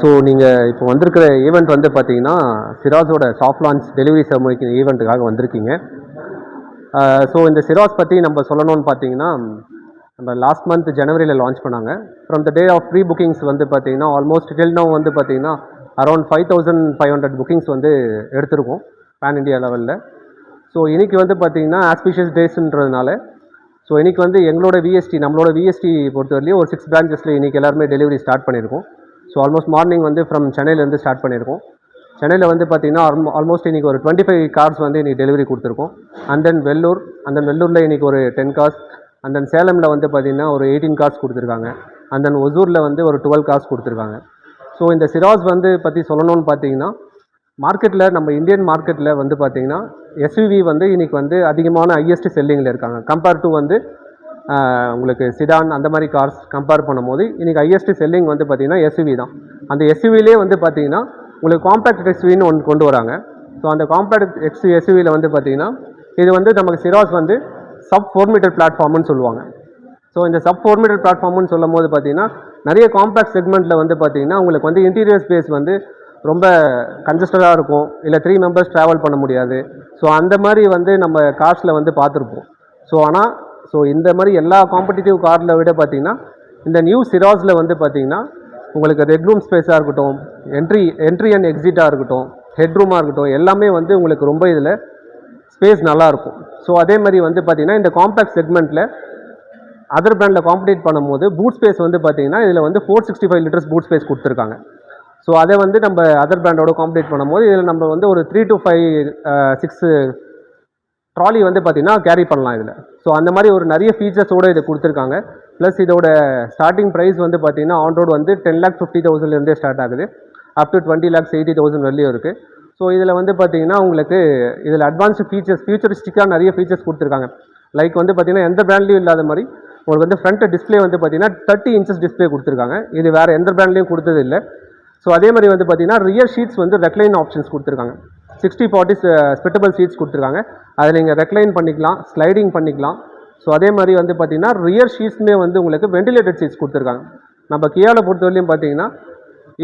So நீங்கள் இப்போ வந்திருக்கிற ஈவெண்ட் வந்து பார்த்தீங்கன்னா சிராஸோட சாஃப்ட் லான்ச் டெலிவரி செரமனிக்கு ஈவெண்ட்டுக்காக வந்திருக்கீங்க. ஸோ இந்த சிராஸ் பற்றி நம்ம சொல்லணும்னு பார்த்தீங்கன்னா நம்ம லாஸ்ட் மந்த் ஜனவரியில் லான்ச் பண்ணாங்க. From the day of pre bookings வந்து பார்த்தீங்கன்னா ஆல்மோஸ்ட் டில் நவ் வந்து பார்த்தீங்கன்னா around five thousand five hundred bookings வந்து எடுத்திருக்கோம் பேன் இண்டியா லெவலில் ஸோ இன்றைக்கி வந்து பார்த்தீங்கன்னா ஆஸ்பிஷியஸ் டேஸ்ன்றதுனால ஸோ இன்றைக்கி வந்து எங்களோட விஎஸ்டி நம்மளோட விஎஸ்டி பொறுத்தவரையிலையும் ஒரு சிக்ஸ் பிரான்ச்சஸில் இன்னைக்கு எல்லாருமே டெலிவரி ஸ்டார்ட் பண்ணியிருக்கோம். ஸோ ஆல்மோஸ்ட் மார்னிங் வந்து ஃப்ரம் சென்னையிலேருந்து ஸ்டார்ட் பண்ணியிருக்கோம். சென்னையில் வந்து பார்த்தீங்கன்னா ஆல்மோஸ்ட் இன்றைக்கி ஒரு டுவெண்ட்டி ஃபைவ் கார்ஸ் வந்து இன்றைக்கி டெலிவரி கொடுத்துருக்கோம். And then Vellore and then வெள்ளூரில் இன்றைக்கி ஒரு டென் கார்ஸ் அண்ட் தென் சேலமில் வந்து பார்த்தீங்கன்னா ஒரு எயிட்டீன் கார்ஸ் கொடுத்துருக்காங்க. அண்ட் தென் ஒசூரில் வந்து ஒரு டுவெல் கார்ஸ் கொடுத்துருக்காங்க. ஸோ இந்த சிராஸ் வந்து பற்றி சொல்லணும்னு பார்த்தீங்கன்னா மார்க்கெட்டில் நம்ம இந்தியன் மார்க்கெட்டில் வந்து பார்த்தீங்கன்னா எஸ்யூவி வந்து இன்றைக்கி வந்து அதிகமான ஹையஸ்ட் செல்லிங்கில் இருக்காங்க. கம்பேர் டு வந்து உங்களுக்கு சிடான் அந்த மாதிரி கார்ஸ் கம்பேர் பண்ணும்போது இன்றைக்கி ஹையஸ்ட் செல்லிங் வந்து பார்த்திங்கன்னா எஸ்யூவி தான். அந்த எஸ்யூவிலே வந்து பார்த்திங்கன்னா உங்களுக்கு காம்பேக்ட் எஸ்யூவின்னு ஒன்று கொண்டு வராங்க. ஸோ அந்த காம்பேக்ட் எக்ஸ் எஸ்யூவியில் வந்து பார்த்திங்கன்னா இது வந்து நமக்கு சிராஸ் வந்து சப் ஃபோர் மீட்டர் பிளாட்ஃபார்ம்னு சொல்லுவாங்க. ஸோ இந்த சப் ஃபோர் மீட்டர் பிளாட்ஃபார்ம்னு சொல்லும் போது பார்த்தீங்கன்னா நிறைய காம்பேக்ட் செக்மெண்ட்டில் வந்து பார்த்திங்கன்னா உங்களுக்கு வந்து இன்டீரியர் ஸ்பேஸ் வந்து ரொம்ப கன்ஜஸ்டடாக இருக்கும். இல்லை த்ரீ மெம்பர்ஸ் ட்ராவல் பண்ண முடியாது. ஸோ அந்த மாதிரி வந்து நம்ம கார்ஸில் வந்து பார்த்துருப்போம். ஸோ ஆனால் ஸோ இந்த மாதிரி எல்லா காம்படிட்டிவ் காரில் விட பார்த்தீங்கன்னா இந்த நியூ சிராஸில் வந்து பார்த்தீங்கன்னா உங்களுக்கு ரெட் ரூம் ஸ்பேஸாக இருக்கட்டும் என்ட்ரி என்ட்ரி அண்ட் எக்ஸிட்டாக இருக்கட்டும் ஹெட் ரூமாக இருக்கட்டும் எல்லாமே வந்து உங்களுக்கு ரொம்ப இதில் ஸ்பேஸ் நல்லாயிருக்கும் ஸோ அதே மாதிரி வந்து பார்த்தீங்கன்னா இந்த காம்பேக்ட் செக்மெண்ட்டில் அதர் பிராண்டில் காம்படேட் பண்ணும்போது பூட் ஸ்பேஸ் வந்து பார்த்தீங்கன்னா இதில் வந்து four sixty five litres boot space கொடுத்துருக்காங்க. ஸோ அதை வந்து நம்ம அதர் பிராண்டோட காம்படேட் பண்ணும்போது இதில் நம்ம வந்து ஒரு three to five six trolley வந்து பார்த்தீங்கன்னா கேரி பண்ணலாம் இதில். ஸோ அந்த மாதிரி ஒரு நிறைய ஃபீச்சர்ஸோடு இது கொடுத்துருக்காங்க. ப்ளஸ் இதோட ஸ்டார்டிங் ப்ரைஸ் வந்து பார்த்தீங்கன்னா ஆன் ரோடு வந்து டென் லேக் ஃபிஃப்டி தௌசண்ட்லேருந்தே ஸ்டார்ட் ஆகுது. Up to twenty lakhs eighty thousand வரலையும் இருக்குது ஸோ இதில் வந்து பார்த்தீங்கன்னா உங்களுக்கு இதில் அட்வான்ஸ்டு ஃபீச்சர்ஸ் ஃபியூச்சரிஸ்டிக்காக நிறைய ஃபீச்சர்ஸ் கொடுத்துருக்காங்க. லைக் வந்து பார்த்தீங்கன்னா எந்த பிராண்ட்லேயும் இல்லாத மாதிரி உங்களுக்கு வந்து ஃப்ரண்ட் டிஸ்ப்ளே வந்து பார்த்தீங்கன்னா தேர்ட்டி இன்ச்சஸ் டிஸ்ப்ளே கொடுத்துருக்காங்க. இது வேறு எந்த பிராண்ட்லையும் கொடுத்தது இல்லை. ஸோ அதே மாதிரி வந்து பார்த்தீங்கன்னா ரியர் ஷீட்ஸ் வந்து ரெக்லைன் ஆப்ஷன்ஸ் கொடுத்துருக்காங்க. சிக்ஸ்டி ஃபார்ட்டி ஸ்பிட்டபிள் சீட்ஸ் கொடுத்துருக்காங்க. அதில் நீங்கள் ரெக்லைன் பண்ணிக்கலாம் ஸ்லைடிங் பண்ணிக்கலாம். ஸோ அதே மாதிரி வந்து பார்த்தீங்கன்னா ரியர் ஷீட்ஸுமே வந்து உங்களுக்கு வெண்டிலேட்டட் சீட்ஸ் கொடுத்துருக்காங்க. நம்ம கியாவில் பொறுத்தவரையிலையும் பார்த்தீங்கன்னா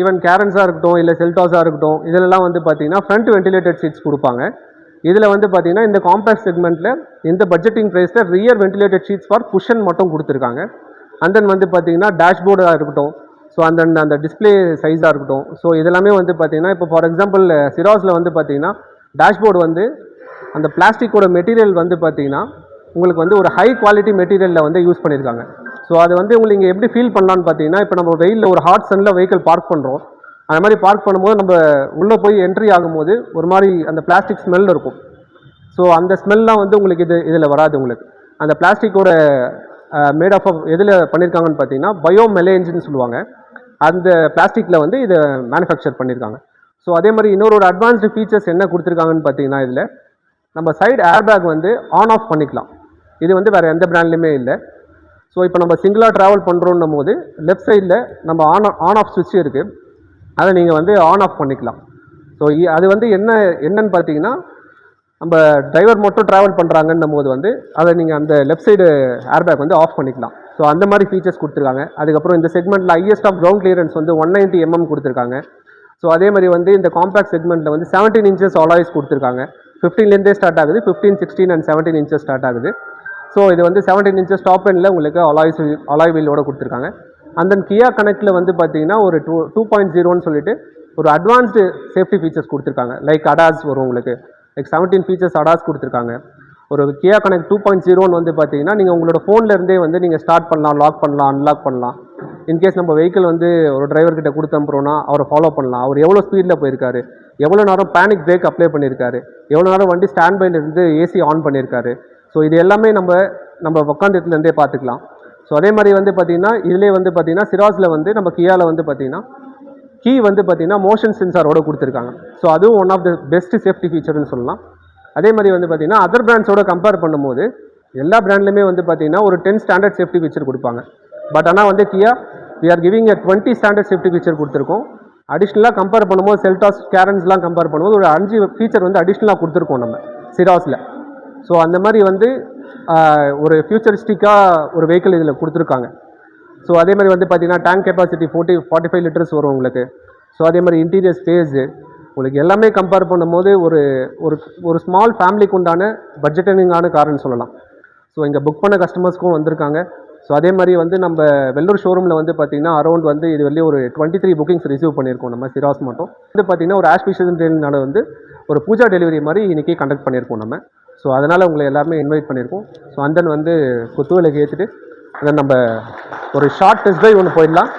ஈவன் கேரன்ஸாக இருக்கட்டும் இல்லை செல்டாஸாக இருக்கட்டும் இதிலெல்லாம் வந்து பார்த்தீங்கன்னா ஃப்ரண்ட் வெண்டிலேட்டட் சீட்ஸ் கொடுப்பாங்க. இதில் வந்து பார்த்தீங்கன்னா இந்த காம்பேக்ட் செக்மெண்ட்டில் இந்த பட்ஜெட்டிங் ப்ரைஸில் rear ventilated seats for cushion மட்டும் கொடுத்துருக்காங்க. அண்ட் தென் வந்து பார்த்தீங்கன்னா டேஷ்போர்டாக இருக்கட்டும் ஸோ அந்த அந்த டிஸ்ப்ளே சைஸாக இருக்கட்டும். ஸோ இதெல்லாமே வந்து பார்த்தீங்கன்னா இப்போ ஃபார் எக்ஸாம்பிள் சிராஸில் வந்து பார்த்தீங்கன்னா டேஷ்போர்டு வந்து அந்த பிளாஸ்டிக்கோட மெட்டீரியல் வந்து பார்த்தீங்கன்னா உங்களுக்கு வந்து ஒரு ஹை குவாலிட்டி மெட்டீரியலில் வந்து யூஸ் பண்ணியிருக்காங்க ஸோ அது வந்து உங்களுக்கு இங்கே எப்படி ஃபீல் பண்ணலான்னு பார்த்தீங்கன்னா இப்போ நம்ம வெயிலில் ஒரு ஹாட் சனில் வெஹிக்கிள் பார்க் பண்ணுறோம் அந்த மாதிரி பார்க் பண்ணும்போது நம்ம உள்ளே போய் என்ட்ரி ஆகும்போது ஒரு மாதிரி அந்த பிளாஸ்டிக் ஸ்மெல் இருக்கும். ஸோ அந்த ஸ்மெல்லாம் வந்து உங்களுக்கு இது இதில் வராது உங்களுக்கு. அந்த பிளாஸ்டிக்கோட மேட் ஆஃப் எதில் பண்ணியிருக்காங்கன்னு பார்த்தீங்கன்னா பயோ மெலேஞ்சுன்னு சொல்லுவாங்க. அந்த பிளாஸ்டிக்கில் வந்து இதை மேனுஃபேக்சர் பண்ணியிருக்காங்க ஸோ அதே மாதிரி இன்னொரு ஒரு அட்வான்ஸ்டு ஃபீச்சர்ஸ் என்ன கொடுத்துருக்காங்கன்னு பார்த்தீங்கன்னா இதில் நம்ம சைடு ஏர்பேக் வந்து ஆன் ஆஃப் பண்ணிக்கலாம். இது வந்து வேறு எந்த பிராண்ட்லையுமே இல்லை. ஸோ இப்போ நம்ம சிங்கிளாக ட்ராவல் பண்ணுறோன்னும் போது லெஃப்ட் சைடில் நம்ம ஆன் ஆன் ஆஃப் சுவிட்ச் இருக்குது அதை நீங்கள் வந்து ஆன் ஆஃப் பண்ணிக்கலாம். ஸோ அது வந்து என்ன என்னன்னு பார்த்தீங்கன்னா நம்ம டிரைவர் மட்டும் ட்ராவல் பண்ணுறாங்கன்னும் போது வந்து அதை நீங்கள் அந்த லெஃப்ட் சைடு ஏர்பேக் வந்து ஆஃப் பண்ணிக்கலாம். ஸோ அந்த மாதிரி ஃபீச்சர்ஸ் கொடுத்துருக்காங்க. அதுக்கப்புறம் இந்த செக்மெண்ட்டில் ஹையஸ்ட் ஆஃப் கிரவுண்ட் கிளியரன்ஸ் வந்து ஒன் நைன்ட்டி எம்எம் கொடுத்துருக்காங்க. ஸோ அதே மாதிரி வந்து இந்த காம்பேக்ட் செக்மெண்ட்டில் வந்து செவன்டீன் இன்ச்சஸ் ஆலாய்ஸ் கொடுத்துருக்காங்க. ஃபிஃப்டீன்லேருந்தே ஸ்டார்ட் ஆகுது. Fifteen sixteen and seventeen inches start ஆகுது. ஸோ இது வந்து செவன்டீன் இன்ச்சஸ் டாப் எண்டில் உங்களுக்கு அலாய்ஸ் அலாய் வீலோட கொடுத்துருக்காங்க. அந்த தென் கியா கனெக்டில் வந்து பார்த்தீங்கன்னா ஒரு டூ டூ பாயிண்ட் ஜீரோன்னு சொல்லிட்டு ஒரு அட்வான்ஸ்டு சேஃப்டி ஃபீச்சர்ஸ் கொடுத்துருக்காங்க. லைக் அடாஸ் வரும் உங்களுக்கு. லைக் செவன்டீன் ஃபீச்சர்ஸ் அடாஸ் கொடுத்துருக்காங்க. ஒரு கியா கனெக்ட் டூ பாயிண்ட் ஜீரோன்னு வந்து பார்த்தீங்கன்னா நீங்கள் உங்களோட ஃபோன்லேருந்தே வந்து நீங்கள் ஸ்டார்ட் பண்ணலாம் லாக் பண்ணலாம் அன்லாக் பண்ணலாம். இன்கேஸ் நம்ம வெஹிக்கிள் வந்து ஒரு டிரைவர்கிட்ட கொடுத்து அனுப்புறோம்னா அவரை ஃபாலோ பண்ணலாம். அவர் எவ்வளோ ஸ்பீடில் போயிருக்காரு? எவ்வளோ நேரம் பேனிக் பிரேக் அப்ளை பண்ணியிருக்காரு எவ்வளோ நேரம் வண்டி ஸ்டாண்ட் பைல இருந்து ஏசி ஆன் பண்ணியிருக்காரு ஸோ இது எல்லாமே நம்ம நம்ம உட்காந்த இடத்துலருந்தே பார்த்துக்கலாம். ஸோ அதே மாதிரி வந்து பார்த்தீங்கன்னா இதிலே வந்து பார்த்தீங்கன்னா சிராஸில் வந்து நம்ம கியாவில் வந்து பார்த்தீங்கன்னா கீ வந்து பார்த்தீங்கன்னா மோஷன் சென்சாரோட கொடுத்துருக்காங்க. ஸோ அதுவும் one of the best safety ஃபீச்சர்னு சொல்லலாம். அதே மாதிரி வந்து பார்த்தீங்கன்னா அதர் பிராண்ட்ஸோட கம்பேர் பண்ணும்போது எல்லா பிராண்ட்லையுமே வந்து பார்த்தீங்கன்னா ஒரு டென் ஸ்டாண்டர்ட் சேஃப்டி ஃபீச்சர் கொடுப்பாங்க. பட் ஆனால் வந்து Kia we are giving a twenty standard safety feature கொடுத்துருக்கோம். அடிஷ்னலாக கம்பேர் பண்ணும்போது செல்டாஸ் கேரன்ஸ்லாம் கம்பேர் பண்ணும்போது ஒரு அஞ்சு ஃபீச்சர் வந்து அடிஷ்னலாக கொடுத்துருக்கோம் நம்ம சிராஸில் ஸோ அந்த மாதிரி வந்து ஒரு ஃபியூச்சரிஸ்டிக்காக ஒரு வெஹிக்கிள் இதில் கொடுத்துருக்காங்க. ஸோ அதே மாதிரி வந்து பார்த்தீங்கன்னா tank capacity forty forty five litres வரும் உங்களுக்கு. ஸோ அதே மாதிரி இன்டீரியர் ஸ்பேஸு உங்களுக்கு எல்லாமே கம்பேர் பண்ணும்போது ஒரு ஒரு ஒரு ஸ்மால் ஃபேமிலிக்கு உண்டான பட்ஜெட்டிங்கான கார்னு சொல்லலாம். ஸோ இங்கே புக் பண்ண கஸ்டமர்ஸ்க்கும் வந்திருக்காங்க. ஸோ அதே மாதிரி வந்து நம்ம வெள்ளூர் ஷோரூமில் வந்து பார்த்தீங்கன்னா அரௌண்ட் வந்து இது வெளியே ஒரு டுவெண்ட்டி த்ரீ புக்கிங்ஸ் ரிசீவ் பண்ணியிருக்கோம் நம்ம சிராஸ் மட்டும். வந்து பார்த்தீங்கன்னா ஒரு ஆஸ்பிஷியஸ்னால வந்து ஒரு பூஜா டெலிவரி மாதிரி இன்றைக்கி கண்டக்ட் பண்ணியிருக்கோம் நம்ம. ஸோ அதனால் உங்களை எல்லாருமே இன்வைட் பண்ணியிருக்கோம். ஸோ அந்தன் வந்து குத்துவிலைக்கு ஏற்றிட்டு அதை நம்ம ஒரு ஷார்ட் டெஸ்ட் ட்ரைவ் ஒன்று போயிடலாம்.